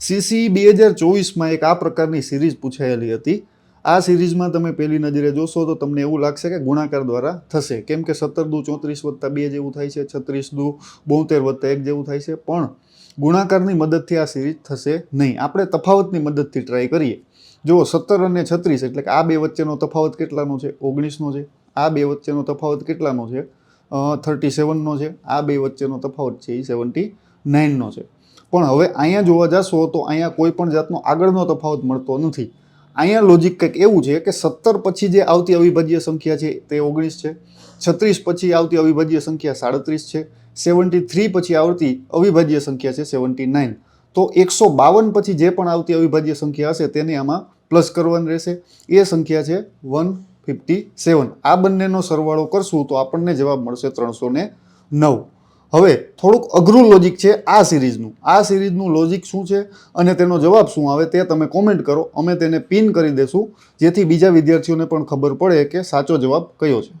CC બે હજાર ચોવીસમાં એક આ પ્રકારની સિરીઝ પૂછાયેલી હતી. આ સિરીઝમાં તમે પહેલી નજરે જોશો તો તમને એવું લાગશે કે ગુણાકાર દ્વારા થશે. કેમ કે સત્તર દુ ચોત્રીસ વત્તા બે જેવું થાય છે, છત્રીસ દુ બોતેર વત્તા એક જેવું થાય છે. પણ ગુણાકારની મદદથી આ સિરીઝ થશે નહીં. આપણે તફાવતની મદદથી ટ્રાય કરીએ. જુઓ, સત્તર અને છત્રીસ એટલે કે આ બે વચ્ચેનો તફાવત કેટલાનો છે? ઓગણીસનો છે. આ બે વચ્ચેનો તફાવત કેટલાનો છે? થર્ટી સેવનનો છે. આ બે વચ્ચેનો તફાવત છે એ સેવન્ટી નાઇનનો છે. પણ હવે અહીંયા જોવા જશો તો અહીંયા કોઈ પણ જાતનો આગળનો તફાવત મળતો નથી. અહીંયા લોજિક કંઈક એવું છે કે સત્તર પછી જે આવતી અવિભાજ્ય સંખ્યા છે તે ઓગણીસ છે. છત્રીસ પછી આવતી અવિભાજ્ય સંખ્યા સાડત્રીસ છે. સેવન્ટી થ્રી પછી આવતી અવિભાજ્ય સંખ્યા છે સેવન્ટી નાઇન. તો એકસો બાવન પછી જે પણ આવતી અવિભાજ્ય સંખ્યા હશે તેને આમાં પ્લસ કરવાની રહેશે. એ સંખ્યા છે વન ફિફ્ટી સેવન. આ બંનેનો સરવાળો કરશું તો આપણને જવાબ મળશે ત્રણસો ને નવ. હવે થોડુંક અઘરું લોજિક છે આ સિરીઝનું. આ સિરીઝનું લોજિક શું છે અને તેનો જવાબ શું આવે તે તમે કોમેન્ટ કરો. અમે તેને પિન કરી દેશું, જેથી બીજા વિદ્યાર્થીઓને પણ ખબર પડે કે સાચો જવાબ કયો છે.